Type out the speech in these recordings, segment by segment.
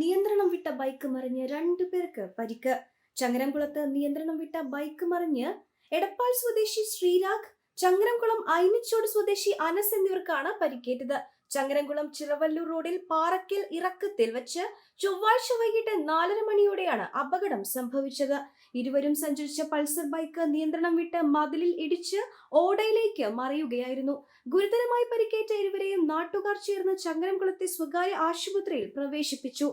നിയന്ത്രണം വിട്ട ബൈക്ക് മറിഞ്ഞ് രണ്ടു പേർക്ക് പരിക്ക്. ചങ്ങരംകുളത്ത് നിയന്ത്രണം വിട്ട ബൈക്ക് മറിഞ്ഞ് എടപ്പാൾ സ്വദേശി ശ്രീരാഗ് ചങ്ങരംകുളം ഐനിച്ചോട് സ്വദേശി അനസ് എന്നിവർക്കാണ് പരിക്കേറ്റത്. ചങ്ങരംകുളം ചിറവല്ലൂർ റോഡിൽ പാറക്കൽ ഇറക്കത്തിൽ വെച്ച് ചൊവ്വാഴ്ച വൈകിട്ട് നാലര മണിയോടെയാണ് അപകടം സംഭവിച്ചത്. ഇരുവരും സഞ്ചരിച്ച പൾസർ ബൈക്ക് നിയന്ത്രണം വിട്ട് മതിലിൽ ഇടിച്ച് ഓടയിലേക്ക് മറിയുകയായിരുന്നു. ഗുരുതരമായി പരിക്കേറ്റ ഇരുവരെയും നാട്ടുകാർ ചേർന്ന് ചങ്ങരംകുളത്തെ സ്വകാര്യ ആശുപത്രിയിൽ പ്രവേശിപ്പിച്ചു.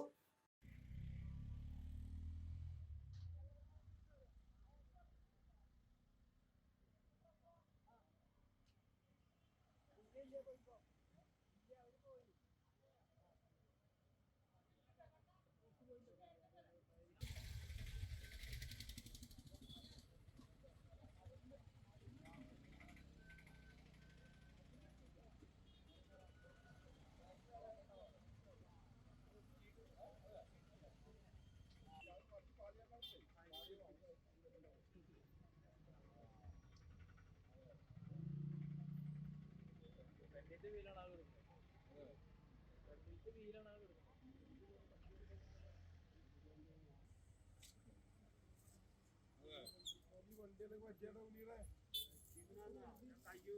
எது வீலனாலும் இருக்கும் இது வீலனாலும் இருக்கும் വണ്ടിയിലൊക്കെ പറ്റിയാടോ ഉണ്ണിയുടെ അയ്യോ